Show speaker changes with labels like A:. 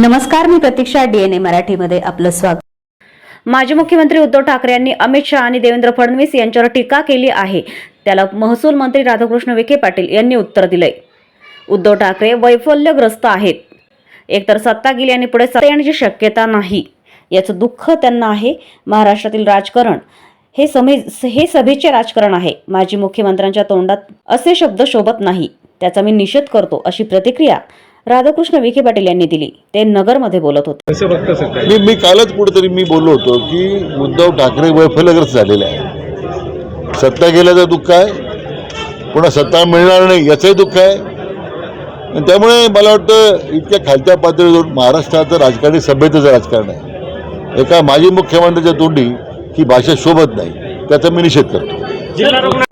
A: नमस्कार मी प्रतीक्षा डीएनए मराठीमध्ये आपलं स्वागत.
B: माजी मुख्यमंत्री उद्धव ठाकरे यांनी अमित शहा आणि देवेंद्र फडणवीस यांच्यावर टीका केली आहे. त्याला महसूल मंत्री राधाकृष्ण विखे पाटील यांनी उत्तर दिलंय. उद्धव ठाकरे वैफल्यग्रस्त आहेत. एकतर सत्ता गेली आणि पुढे सत्ता येण्याची शक्यता नाही. याचं दुःख त्यांना आहे. महाराष्ट्रातील राजकारण हे समे हे सभेचे राजकारण आहे. माजी मुख्यमंत्र्यांच्या तोंडात असे शब्द शोभत नाही. त्याचा मी निषेध करतो अशी प्रतिक्रिया राधाकृष्ण विखे पाटील यांनी दिली. ते नगरमध्ये बोलत होते.
C: मी मी कालच कुठेतरी मी बोललो होतो की उद्धव ठाकरे वैफल्यग्रस्त झालेले आहे सत्ता गेल्याचं दुःख आहे. पुन्हा सत्ता मिळणार नाही याचंही दुःख आहे. आणि त्यामुळे मला वाटतं इतक्या खालच्या पातळीवर महाराष्ट्राचं राजकारण हे सभ्यतेचं राजकारण आहे. एका माजी मुख्यमंत्र्याच्या तोंडी ही भाषा शोभत नाही. त्याचा मी निषेध करतो.